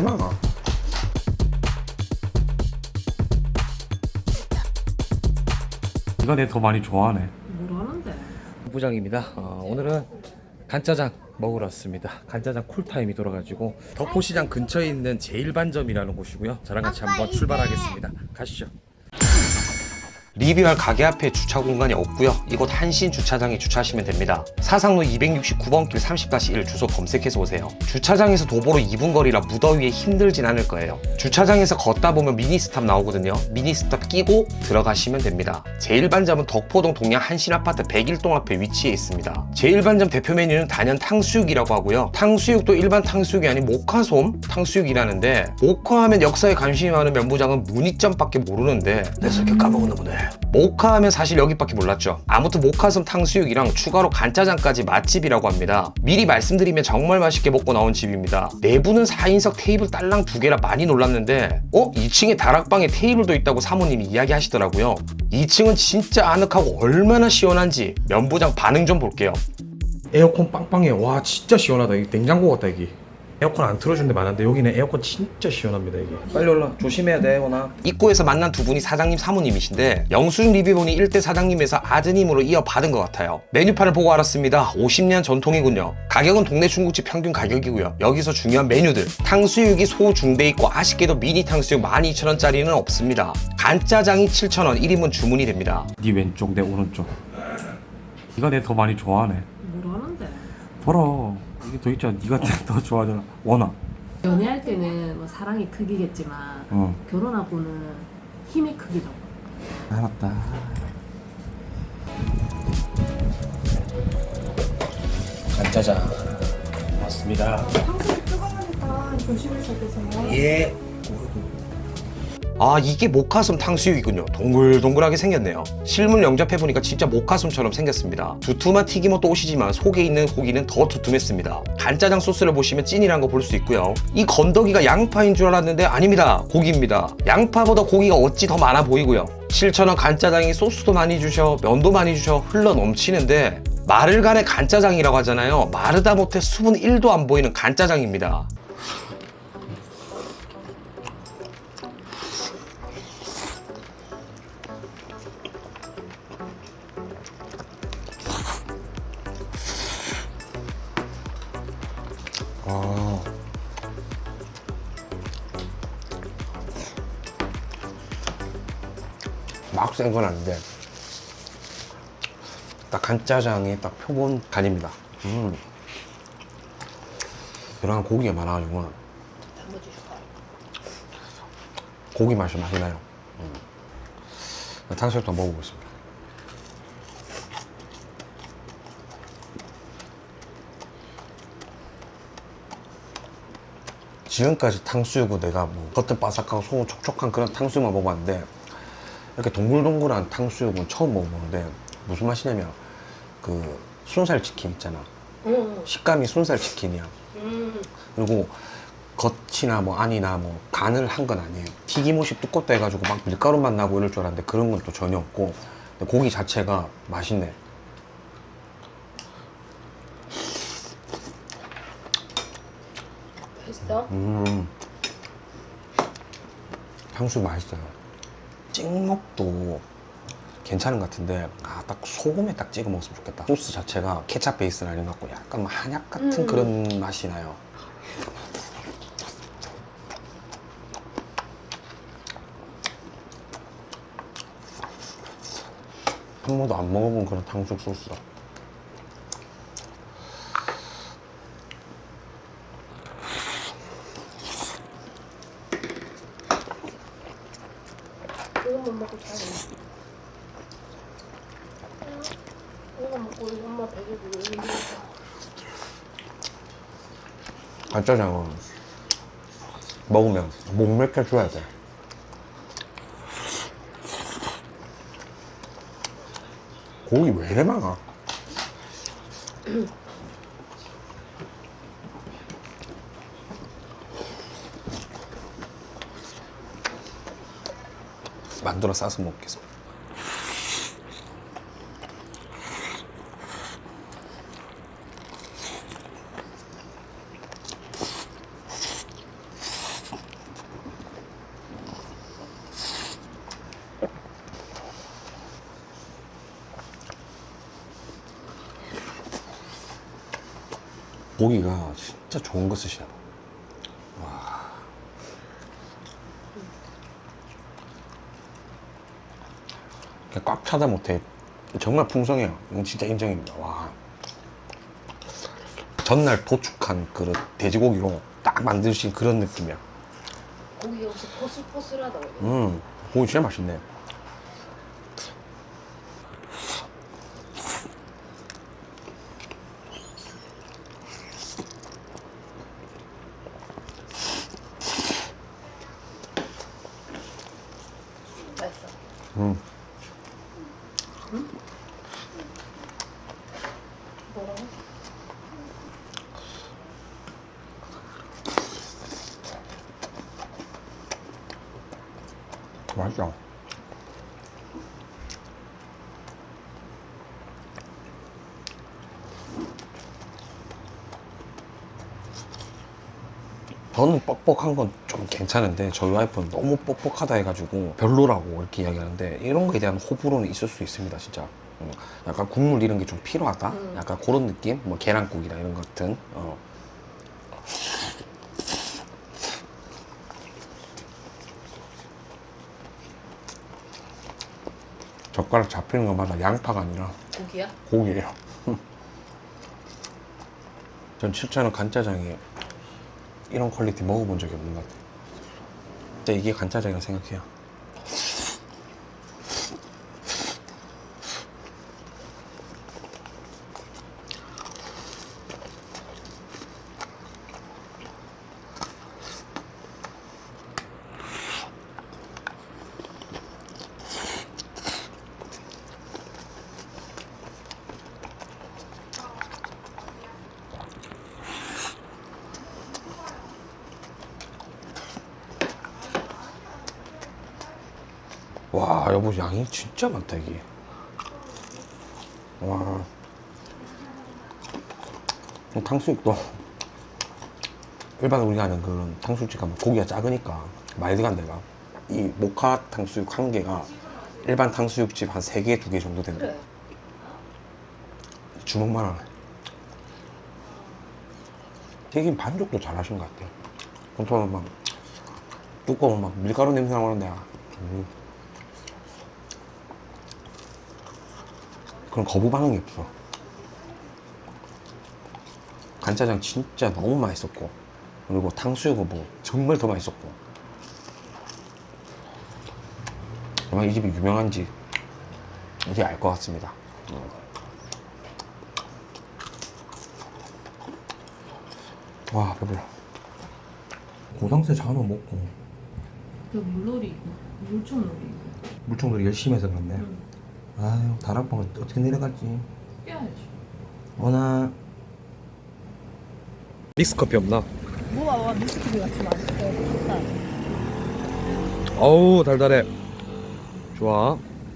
많아? 네가 내 더 많이 좋아하네. 뭐라는데? 부장입니다. 어, 오늘은 간짜장 먹으러 왔습니다. 간짜장 쿨타임이 돌아가지고 덕포시장 근처에 있는 제일반점이라는 곳이고요. 저랑 같이 한번 출발하겠습니다. 가시죠. 리뷰할 가게 앞에 주차 공간이 없고요. 이곳 한신 주차장에 주차하시면 됩니다. 사상로 269번 길 30-1 주소 검색해서 오세요. 주차장에서 도보로 2분 거리라 무더위에 힘들진 않을 거예요. 주차장에서 걷다 보면 미니스탑 나오거든요. 미니스탑 끼고 들어가시면 됩니다. 제일반점은 덕포동 동양 한신 아파트 101동 앞에 위치해 있습니다. 제일반점 대표 메뉴는 단연 탕수육이라고 하고요. 탕수육도 일반 탕수육이 아닌 모카솜 탕수육이라는데 모카하면 역사에 관심이 많은 면부장은 문익점밖에 모르는데 내가 이렇게 까먹었나 보네. 모카 하면 사실 여기밖에 몰랐죠. 아무튼 모카솜 탕수육이랑 추가로 간짜장까지 맛집이라고 합니다. 미리 말씀드리면 정말 맛있게 먹고 나온 집입니다. 내부는 4인석 테이블 딸랑 두 개라 많이 놀랐는데 어? 2층에 다락방에 테이블도 있다고 사모님이 이야기하시더라고요. 2층은 진짜 아늑하고 얼마나 시원한지 면부장 반응 좀 볼게요. 에어컨 빵빵해요. 와 진짜 시원하다. 이게 냉장고 같다 이게. 에어컨 안 틀어준 데 많은데 여기는 에어컨 진짜 시원합니다 이게. 빨리 올라. 조심해야 돼, 원아. 입구에서 만난 두 분이 사장님 사모님이신데 영수증 리뷰본이 일대 사장님에서 아드님으로 이어받은 것 같아요. 메뉴판을 보고 알았습니다. 50년 전통이군요. 가격은 동네 중국집 평균 가격이고요. 여기서 중요한 메뉴들. 탕수육이 소 중대 있고 아쉽게도 미니 탕수육 12,000원짜리는 없습니다. 간짜장이 7,000원 1인분 주문이 됩니다. 네 왼쪽 내 오른쪽. 네가 내 더 많이 좋아하네. 뭐라는데? 보라. 이게 더 있잖아. 네가 더 좋아하잖아. 원아. 연애할 때는 뭐 사랑이 크기겠지만 어. 결혼하고는 힘이 크기죠. 알았다. 간짜장 맞습니다. 탕수육 뜨거우니까 조심해서 드세요. 예. 아 이게 모카솜 탕수육이군요. 동글동글하게 생겼네요. 실물 영접해보니까 진짜 모카솜처럼 생겼습니다. 두툼한 튀김옷도 옷이지만 속에 있는 고기는 더 두툼했습니다. 간짜장 소스를 보시면 찐이란 거 볼 수 있고요. 이 건더기가 양파인 줄 알았는데 아닙니다. 고기입니다. 양파보다 고기가 어찌 더 많아 보이고요. 7,000원 간짜장이 소스도 많이 주셔 면도 많이 주셔 흘러 넘치는데 마를 간의 간짜장이라고 하잖아요. 마르다 못해 수분 1도 안 보이는 간짜장입니다 아. 막센 건 아닌데 딱 간짜장의 딱 표본 간입니다. 음. 들어간 고기가 많아가지고 고기 맛이 많이 나요. 음. 탕수육도 먹어보겠습니다. 지금까지 탕수육은 내가 뭐 겉은 바삭하고 속은 촉촉한 그런 탕수육만 먹어봤는데 이렇게 동글동글한 탕수육은 처음 먹어보는데 무슨 맛이냐면 그 순살 치킨 있잖아. 응. 식감이 순살 치킨이야. 음. 그리고 겉이나 뭐 안이나 뭐 간을 한 건 아니에요. 튀김옷이 두껍다 해가지고 막 밀가루만 나고 이럴 줄 알았는데 그런 건 또 전혀 없고. 고기 자체가 맛있네 맛있어? 음. 탕수육 맛있어요. 찍먹도 괜찮은 것 같은데 아 딱 소금에 딱 찍어 먹었으면 좋겠다. 소스 자체가 케찹 베이스는 아닌 것 같고 약간 뭐 한약 같은 음. 그런 맛이 나요. 한 번도 안 먹어본 그런 탕수육 소스다. 이것만 먹고 자야 이거 먹고 우리 엄마 배고프고 이거 먹자. 간짜장은 먹으면 목 맥혀 줘야 돼. 고기 왜 이래 많아? 만들어 싸서 먹겠습니다. 고기가 진짜 좋은 거 쓰시나 봐. 꽉 차다 못해. 정말 풍성해요. 이건 진짜 인정입니다. 와. 전날 도축한 그런 돼지고기로 딱 만드신 그런 느낌이야. 고기가 혹시 포슬포슬하다고. 음, 고기 진짜 맛있네. 뭐라고? 맛있어. 저는 뻑뻑한 건 좀 괜찮은데 저희 와이프는 너무 뻑뻑하다 해가지고 별로라고 이렇게 이야기하는데 이런 거에 대한 호불호는 있을 수 있습니다 진짜 음, 약간 국물 이런 게 좀 필요하다 음. 약간 그런 느낌 뭐 계란국이나 이런 것 같은 어. 젓가락 잡히는 것마다 양파가 아니라 고기야? 고기예요. 전 실제로 간짜장에 이런 퀄리티 먹어본 적이 없는 것 같아요. 근데 이게 간짜장이라고 생각해요. 와 여보 양이 진짜 많다 이게. 와. 이 탕수육도 일반 우리가 아는 그런 탕수육집 가면 고기가 작으니까 많이 들어간 데가 이 모카 탕수육 한 개가 일반 탕수육집 한 세 개, 두 개 정도 된다. 그래. 주먹만 하네. 튀김 반죽도 잘 하신 것 같아요. 보통은 막 두꺼우면 막 밀가루 냄새 나는데 음. 그런 거부 반응이 없어. 간짜장 진짜 너무 맛있었고 그리고 탕수육은 뭐 정말 더 맛있었고 아마 이 집이 유명한지 이제 알 것 같습니다. 와 배불러. 고상세 장어 먹고 그 물놀이, 물총놀이. 물총놀이 열심히 해서 그렇네. 아유 다락방을 어떻게 내려갈지. 빼야지. 오나 믹스커피 없나? 뭐가 미스키리 같이 맛있어. 어우 달달해 좋아